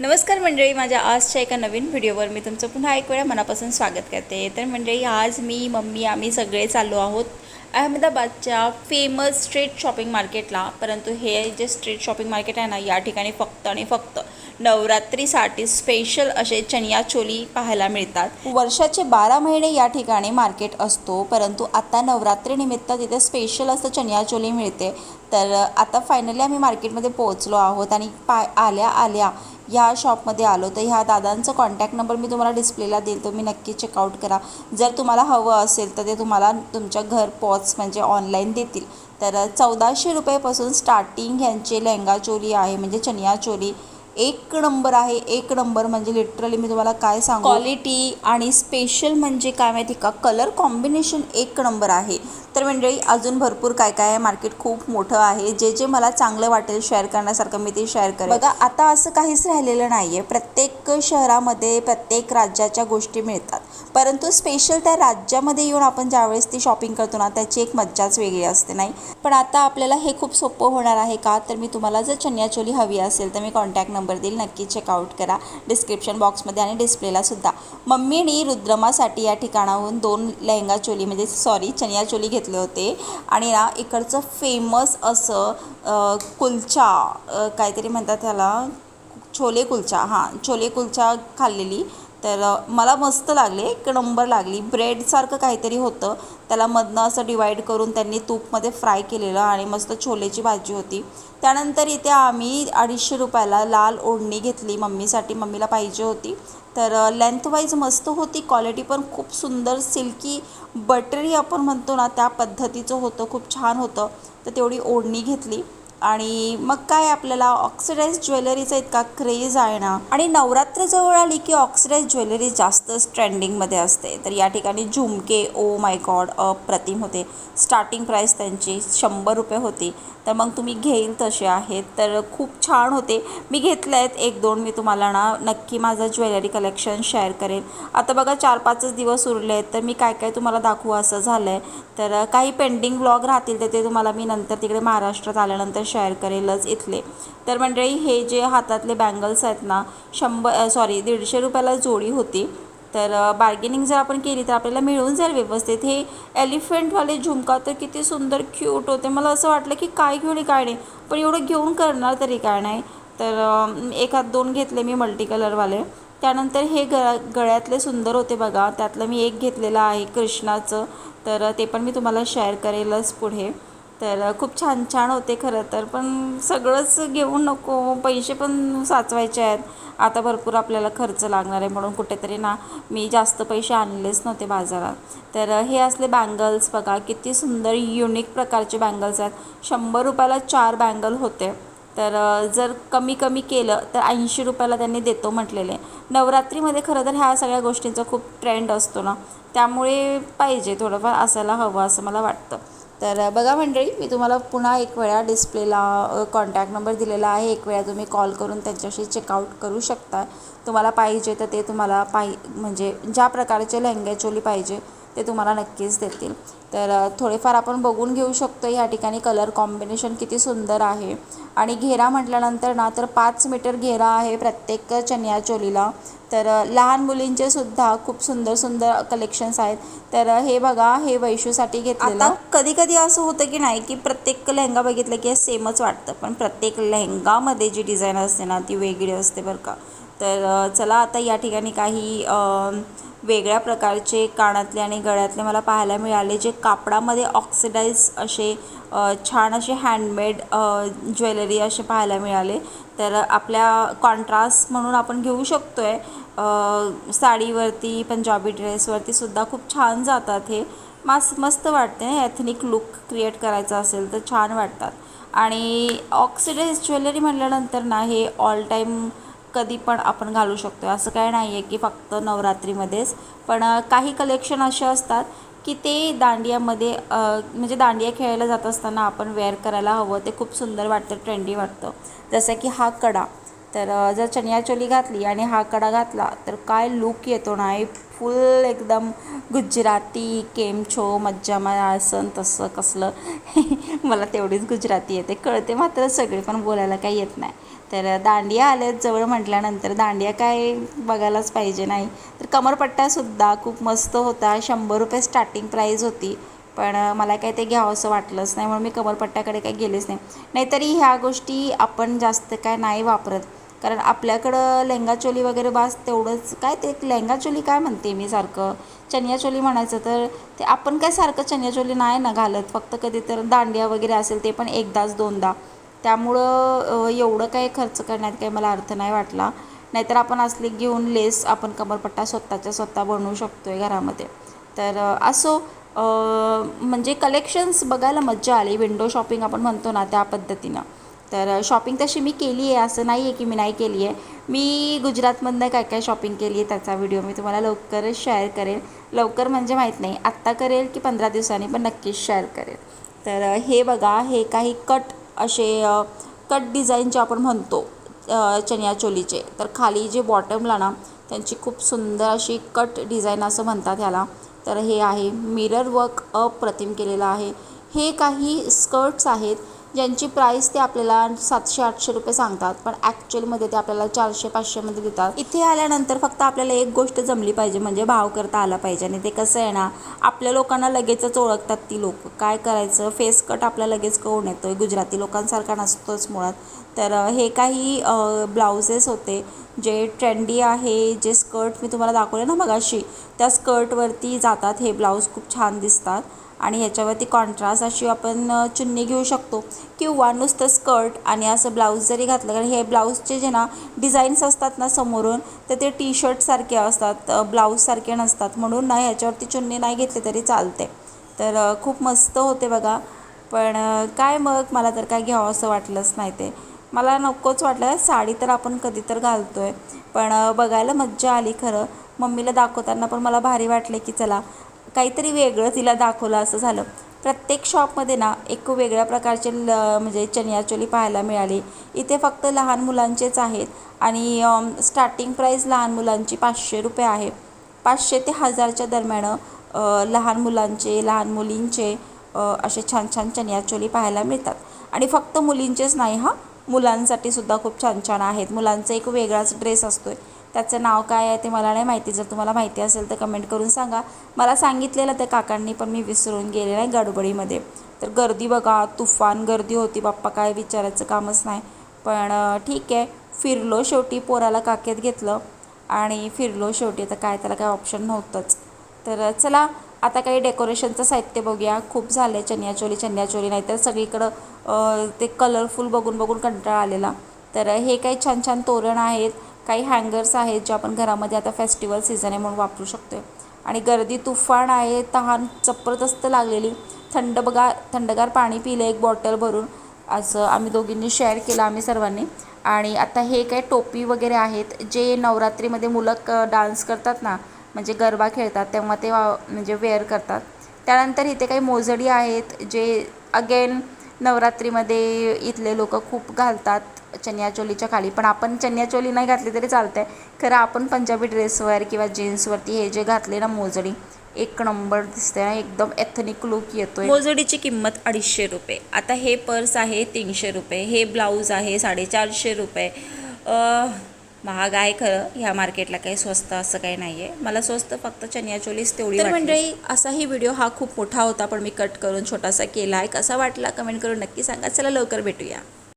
नमस्कार मंडळी माझ्या आजच्या एका नवीन व्हिडिओवर मी तुमचं पुन्हा एक वेळा मनापासून स्वागत करते. तर मंडळी आज मी मम्मी आम्ही सगळे चाललो आहोत अहमदाबादच्या फेमस स्ट्रीट शॉपिंग मार्केटला परंतु हे जे स्ट्रीट शॉपिंग मार्केट आहे ना या ठिकाणी फक्त आणि फक्त नवरात्रीसाठी स्पेशल असे चनिया चोली पाहायला मिळतात. वर्षाचे बारा महिने या ठिकाणी मार्केट असतो परंतु आता नवरात्रीनिमित्त तिथे स्पेशल असं चनिया चोली मिळते. तर आता फायनली आम्ही मार्केटमध्ये पोहोचलो आहोत आणि पाय आल्या आल्या ह्या शॉपमध्ये आलो. तर ह्या दादांचा कॉन्टॅक्ट नंबर मी तुम्हाला डिस्प्लेला देईल. तुम्ही नक्की चेकआउट करा. जर तुम्हाला हवं असेल तर ते तुम्हाला तुमच्या घर पोच म्हणजे ऑनलाईन देतील. तर चौदाशे रुपयापासून स्टार्टिंग ह्यांचे लेहंगा चोली आहे म्हणजे चनिया चोली एक नंबर आहे एक नंबर. म्हणजे लिटरली मी तुम्हाला काय सांगू? क्वालिटी आणि स्पेशल म्हणजे काय माहिती का? कलर कॉम्बिनेशन एक नंबर आहे. तर मंडळी अजून भरपूर काय काय आहे? मार्केट खूप मोठं आहे. जे जे मला चांगलं वाटेल शेअर करण्यासारखं मी ते शेअर करेन. बघा आता असं काहीच राहिलेलं नाही आहे प्रत्येक शहरामध्ये प्रत्येक राज्याच्या गोष्टी मिळतात. परंतु स्पेशल त्या राज्यामध्ये येऊन आपण ज्यावेळेस ती शॉपिंग करतो ना त्याची एक मज्जाच वेगळी असते नाही? पण आता आपल्याला हे खूप सोपं होणार आहे का? तर मी तुम्हाला जर चनियाचोली हवी असेल तर मी कॉन्टॅक्ट नंबर देईल. नक्की चेकआउट करा. डिस्क्रिप्शन बॉक्समध्ये आणि डिस्प्लेला सुद्धा. मम्मीने रुद्रमासाठी या ठिकाणाहून दोन लेहंगा चोली म्हणजे सॉरी चनिया चोली घेतले होते. आणि ना इकडचं फेमस असं कुलचा काहीतरी म्हणतात त्याला छोले कुलचा हां छोले कुलचा खाल्लेली तर मला मस्त लागले एक नंबर लागली. ब्रेडसारखं काहीतरी होतं. त्याला मधनं असं डिवाईड करून त्यांनी तूपमध्ये फ्राय केलेलं आणि मस्त छोलेची भाजी होती. त्यानंतर इथे आम्ही अडीचशे रुपयाला लाल ओढणी घेतली मम्मीसाठी. मम्मीला पाहिजे होती. तर लेंथवाईज मस्त होती. क्वालिटी पण खूप सुंदर. सिल्की बटरी आपण म्हणतो ना त्या पद्धतीचं होतं. खूप छान होतं. तर तेवढी ओढणी घेतली. आणि मग काय आपल्याला ऑक्सिडाईज ज्वेलरीचा इतका क्रेज आहे ना? आणि नवरात्र जवळ आली की ऑक्सिडाईज ज्वेलरी जास्तच ट्रेंडिंगमध्ये असते. तर या ठिकाणी झुमके ओ माय गॉड अप्रतिम होते. स्टार्टिंग प्राईस त्यांची शंभर रुपये होती. तर मग तुम्ही घेईल तसे आहेत. तर खूप छान होते. मी घेतले आहेत. एक दोन मी तुम्हाला ना नक्की माझं ज्वेलरी कलेक्शन शेअर करेन. आता बघा चार पाचच दिवस उरले आहेत. तर मी काय काय तुम्हाला दाखवू? असं झालं आहे तर काही पेंडिंग ब्लॉग राहतील तर ते तुम्हाला मी नंतर तिकडे महाराष्ट्रात आल्यानंतर शेअर करेलच इथले. तर मंडळी हे जे हातातले बँगल्स आहेत ना शंभर सॉरी दीडशे रुपयाला जोडी होती. तर बार्गेनिंग जर आपण केली तर आपल्याला मिळून जाईल व्यवस्थित. हे एलिफंटवाले झुमका तर किती सुंदर क्यूट होते. मला असं वाटलं की काय घेऊन काय नाही. पण एवढं घेऊन करणार तरी काय नाही. तर एखाद दोन घेतले मी मल्टी कलरवाले त्यानंतर हे ग गळ्यातले सुंदर होते बघा. त्यातलं मी एक घेतलेलं आहे कृष्णाचं. तर ते पण मी तुम्हाला शेअर करेलच पुढे. तर खूप छान छान होते खरं तर पण सगळंच घेऊन नको पैसे पण साचवायचे आहेत. आता भरपूर आपल्याला खर्च लागणार आहे म्हणून कुठेतरी ना मी जास्त पैसे आणलेच नव्हते बाजारात. तर हे असले बँगल्स बघा किती सुंदर युनिक प्रकारचे बँगल्स आहेत. शंभर रुपयाला चार बँगल होते. तर जर कमी कमी केलं तर ऐंशी रुपयाला त्यांनी देतो म्हटलेले. नवरात्रीमध्ये खरं तर ह्या सगळ्या गोष्टींचा खूप ट्रेंड असतो ना. त्यामुळे पाहिजे थोडंफार असायला हवं असं मला वाटतं. तर बघा मंडळी मी तुम्हाला पुन्हा एक वेळा डिस्प्लेला कॉन्टॅक्ट नंबर दिलेला आहे. एक वेळा तुम्ही कॉल करून त्यांच्याशी चेकआउट करू शकता. तुम्हाला पाहिजे तर ते तुम्हाला पाहि म्हणजे ज्या प्रकारचे लेहंगे चोली पाहिजे ते तुम्हाला नक्कीच देतील. तर थोडेफार आपण बघून घेऊ शकतो या ठिकाणी कलर कॉम्बिनेशन किती सुंदर आहे. आणि घेरा म्हटल्यानंतर ना तर पाच मीटर घेरा आहे प्रत्येक चनिया चोलीला. तर लहान मुलींचे सुद्धा खूप सुंदर सुंदर कलेक्शन्स आहेत. तर हे बघा हे वैशूसाठी घेतलेलं. कधी कधी असं होतं की नाही की प्रत्येक लेहंगा बघितलं की सेमच वाटतं. पण प्रत्येक लेहंगामध्ये जी डिझाईन असते ना ती वेगळी असते बरं का. तर चला आता या ठिकाणी काही वेगळ्या प्रकारचे कानातले आणि गळ्यातले मला पाहायला मिळाले जे कापडामध्ये ऑक्सिडाईज असे छान असे हँडमेड ज्वेलरी असे पाहायला मिळाले. तर आपल्या कॉन्ट्रास्ट म्हणून आपण घेऊ शकतो आहे साडीवरती पंजाबी ड्रेसवरती सुद्धा खूप छान जातात हे. मास मस्त वाटते एथनिक लुक क्रिएट करायचा असेल तर छान वाटतात. आणि ऑक्सिडाईज ज्वेलरी म्हटल्यानंतर ना हे ऑल टाईम कधी पण आपण घालू शकतो. असं काय नाही आहे की फक्त नवरात्रीमध्येच. पण काही कलेक्शन असे असतात की ते दांडियामध्ये म्हणजे दांडिया खेळायला जात असताना आपण वेअर करायला हवं. ते खूप सुंदर वाटतं ट्रेंडी वाटतं. जसं की हा कडा. तर जर चनियाचोली घातली आणि हा कडा घातला तर काय लुक येतो ना? फुल एकदम गुजराती केमछो मज्जा मा असं तसं कसलं. मला तेवढीच गुजराती येते. कळते मात्र सगळे पण बोलायला काही येत नाही. तर दांडिया आल्यात जवळ म्हटल्यानंतर दांडिया काय बघायलाच पाहिजे नाही. तर कमरपट्टासुद्धा खूप मस्त होता. शंभर रुपये स्टार्टिंग प्राईज होती. पण मला काय ते घ्यावं असं वाटलंच नाही म्हणून मी कमरपट्ट्याकडे काही गेलेच नाही. नाहीतरी ह्या गोष्टी आपण जास्त काय नाही वापरत. कारण आपल्याकडं लेंगा चोली वगैरे बास तेवढंच काय ते लेंगा चोली काय म्हणते मी सारखं? चनिया चोली म्हणायचं तर ते आपण काय सारखं चनिया चोली नाही ना घालत फक्त कधी तर दांडिया वगैरे असेल ते पण एकदाच दोनदा. त्यामुळं एवढं काही खर्च करण्यात काही मला अर्थ नाही वाटला. नाहीतर आपण असली घेऊन लेस आपण कमरपट्टा स्वतःच्या स्वतः बनवू शकतो आहे घरामध्ये. तर असो. म्हणजे कलेक्शन्स बघायला मज्जा आली. विंडो शॉपिंग आपण म्हणतो ना त्या पद्धतीनं. तर शॉपिंग तशी मी केली आहे. असं नाही आहे की मी नाही केली आहे. मी गुजरातमधनं काय काय शॉपिंग केली आहे त्याचा व्हिडिओ मी तुम्हाला लवकरच शेअर करेल लवकर म्हणजे माहीत नाही. आत्ता करेल की पंधरा दिवसांनी पण नक्कीच शेअर करेल. तर हे बघा. हे काही कट असे कट डिझाईनचे आपण म्हणतो चनिया चोलीचे. तर खाली जे बॉटमला ना त्यांची खूप सुंदर अशी कट डिझाईन असं म्हणतात ह्याला. तर हे आहे. मिरर वर्क अप्रतिम केलेलं आहे. हे काही स्कर्ट्स आहेत. ज्यांची प्राईस ते आपल्याला सातशे आठशे रुपये सांगतात पण ॲक्च्युअलमध्ये ते आपल्याला चारशे पाचशेमध्ये देतात. इथे आल्यानंतर फक्त आपल्याला एक गोष्ट जमली पाहिजे म्हणजे भाव करता आला पाहिजे. आणि ते कसं आहे ना आपल्या लोकांना लगेचच ओळखतात ती लोक. काय करायचं? फेस कट आपला लगेच कळून येतो आहे गुजराती लोकांसारखा नसतोच मुळात. तर हे काही ब्लाउजेस होते जे ट्रेंडी आहे जे स्कर्ट मी तुम्हाला दाखवले ना मगाशी त्या स्कर्टवरती जातात. हे ब्लाऊज खूप छान दिसतात. आणि याच्यावरती कॉन्ट्रास्ट अशी आपण चुन्नी घेऊ शकतो. किंवा नुसतं स्कर्ट आणि असं ब्लाऊज जरी घातलं कारण हे ब्लाऊजचे जे ना डिझाईन्स असतात ना समोरून तर ते टी शर्टसारखे असतात ब्लाऊजसारखे नसतात. म्हणून ना ह्याच्यावरती चुन्नी नाही घेतली तरी चालते. तर खूप मस्त होते बघा. पण काय मग? मला तर काय घ्यावं असं वाटलंच नाही ते. मला नकोच वाटलं. साडी तर आपण कधी तर घालतो आहे पण बघायला मज्जा आली खरं. मम्मीला दाखवताना पण मला भारी वाटले की चला काहीतरी वेगळं तिला दाखवलं असं झालं. प्रत्येक शॉपमध्ये ना एक वेगळ्या प्रकारचे ल म्हणजे चनियाचोली पाहायला मिळाली. इथे फक्त लहान मुलांचेच आहेत आणि स्टार्टिंग प्राईस लहान मुलांची पाचशे रुपये आहे. पाचशे ते हजारच्या दरम्यान लहान मुलांचे लहान मुलींचे असे छान छान चनियाचोली पाहायला मिळतात. आणि फक्त मुलींचेच नाही हा मुलांसाठी सुद्धा खूप छान छान आहेत. मुलांचा एक वेगळाच ड्रेस असतो आहे त्याचं नाव काय आहे ते मला नाही माहिती. जर तुम्हाला माहिती असेल तर कमेंट करून सांगा. मला सांगितलेलं त्या काकांनी पण मी विसरून गेले नाही गडबडीमध्ये. तर गर्दी बघा तुफान गर्दी होती. बाप्पा काय विचारायचं कामच नाही. पण ठीक आहे. फिरलो शेवटी पोराला काकेत घेतलं. आणि फिरलो शेवटी. आता काय त्याला काय ऑप्शन नव्हतंच. तर चला आता काही डेकोरेशनचं साहित्य बघूया. खूप झालं आहे चनियाचोली चनियाचोली नाहीतर सगळीकडं ते कलरफुल बघून बघून कंटाळा आलेला. तर हे काही छान छान तोरण आहेत. काही हँगर्स आहेत जे आपण घरामध्ये आता फेस्टिवल सीझन आहे म्हणून वापरू शकतो आहे आणि गर्दी तुफान आहे तहान जबरदस्त लागलेली. थंड बघा थंडगार पाणी पिलं एक बॉटल भरून. असं आम्ही दोघींनी शेअर केलं आम्ही सर्वांनी. आणि आता हे काय टोपी वगैरे आहेत जे नवरात्रीमध्ये मुलं डान्स करतात ना म्हणजे गरबा खेळतात तेव्हा ते वा म्हणजे वेअर करतात. त्यानंतर इथे काही मोजडी आहेत जे अगेन नवरात्रीमध्ये इथले लोक खूप घालतात चनियाचोलीच्या खाली. पण आपण चनियाचोली नाही घातली तरी चालतंय. खरं आपण पंजाबी ड्रेसवर किंवा जीन्सवरती हे जे घातले ना मोजडी एक नंबर दिसते ना एकदम एथनिक लुक येतोय. मोजडीची किंमत अडीचशे रुपये. आता हे पर्स आहे तीनशे रुपये हे ब्लाऊज आहे साडेचारशे रुपये. महाग आहे खरं ह्या मार्केटला काही स्वस्त असं काही नाही आहे मला स्वस्त फक्त चनियाचोलीच तेवढी तर मंडळी असाही व्हिडिओ हा खूप मोठा होता पण मी कट करून छोटासा केला आहे कसा वाटला? कमेंट करून नक्की सांगा. चला लवकर भेटूया.